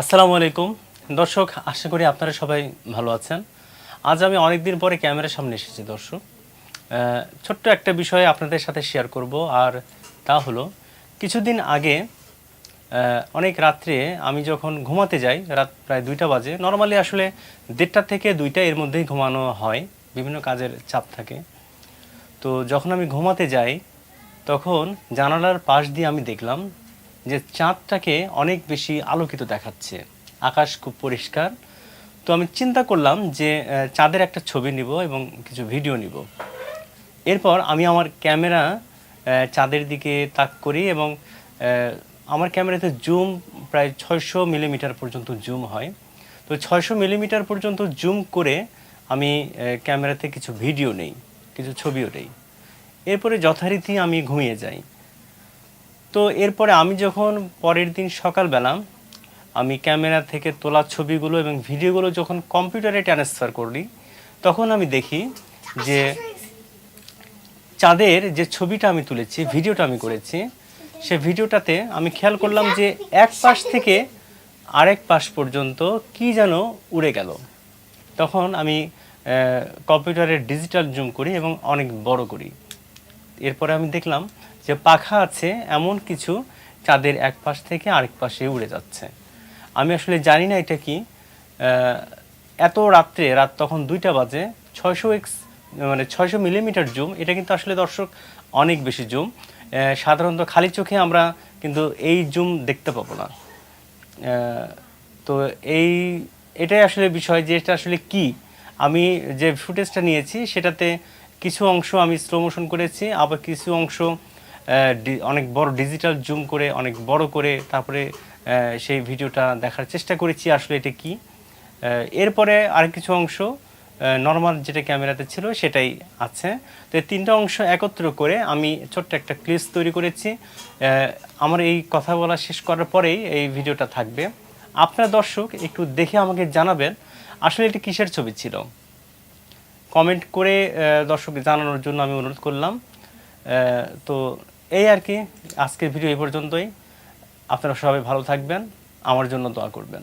আসসালামু আলাইকুম। দর্শক, আশা করি আপনারা সবাই ভালো আছেন। আজ আমি অনেক দিন পরে ক্যামেরার সামনে এসেছি, দর্শক। ছোট্ট একটা বিষয় আপনাদের সাথে শেয়ার করব, আর তা হলো, কিছুদিন আগে অনেক রাত্রে আমি যখন ঘুমাতে যাই, রাত প্রায় দুইটা বাজে, নর্মালি আসলে দেড়টা থেকে দুইটা এর মধ্যেই ঘুমানো হয়, বিভিন্ন কাজের চাপ থাকে। তো যখন আমি ঘুমাতে যাই, তখন জানালার পাশ দিয়ে আমি দেখলাম যে চাঁদটাকে অনেক বেশি আলোকিত দেখাচ্ছে। আকাশ খুব পরিষ্কার। তো আমি চিন্তা করলাম যে চাঁদের একটা ছবি নিব এবং কিছু ভিডিও নিব। এরপর আমি আমার ক্যামেরা চাঁদের দিকে তাক করি এবং আমার ক্যামেরাতে জুম প্রায় ছয়শো মিলিমিটার পর্যন্ত জুম হয়। তো ছয়শো মিলিমিটার পর্যন্ত জুম করে আমি ক্যামেরাতে কিছু ভিডিও নেই, কিছু ছবিও নেই। এরপরে যথারীতি আমি ঘুমিয়ে যাই। তো এরপরে আমি যখন পরের দিন সকালবেলা আমি ক্যামেরা থেকে তোলা ছবিগুলো এবং ভিডিওগুলো যখন কম্পিউটারে ট্রান্সফার করি তখন আমি দেখি যে চাঁদের যে ছবিটা আমি তুলেছি, ভিডিওটা আমি করেছি, সে ভিডিওটাতে আমি খেয়াল করলাম যে এক পাশ থেকে আরেক পাশ পর্যন্ত কি যেন উড়ে গেল। তখন আমি কম্পিউটারে ডিজিটাল জুম করি এবং অনেক বড় করি। এরপরে আমি দেখলাম যে পাখা আছে এমন কিছু চাঁদের এক পাশ থেকে আরেক পাশে উড়ে যাচ্ছে। আমি আসলে জানি না এটা কি। এত রাত্রে, রাত তখন দুইটা বাজে, ছয়শো এক্স মানে ছয়শো মিলিমিটার জুম, এটা কিন্তু আসলে দর্শক অনেক বেশি জুম। সাধারণত খালি চোখে আমরা কিন্তু এই জুম দেখতে পাবো না। তো এই, এটাই আসলে বিষয় যে এটা আসলে কি। আমি যে ফুটেজটা নিয়েছি সেটাতে কিছু অংশ আমি স্লো মোশন করেছি, আবার কিছু অংশ অনেক বড় ডিজিটাল জুম করে, অনেক বড় করে তারপরে সেই ভিডিওটা দেখার চেষ্টা করেছি আসলে এটা কি। এরপরে আর কিছু অংশ নর্মাল যেটা ক্যামেরাতে ছিল সেটাই আছে। তো এই তিনটা অংশ একত্র করে আমি ছোট্ট একটা ক্লিপস তৈরি করেছি। আমার এই কথা বলা শেষ করার পরেই এই ভিডিওটা থাকবে। আপনার দর্শক একটু দেখে আমাকে জানাবেন, আসলে এটা কিসের ছবি ছিল? কমেন্ট করে দর্শককে জানানোর জন্য আমি অনুরোধ করলাম। তো এই আর কি, আজকের ভিডিও এই পর্যন্তই। আপনারা সবাই ভালো থাকবেন, আমার জন্য দোয়া করবেন।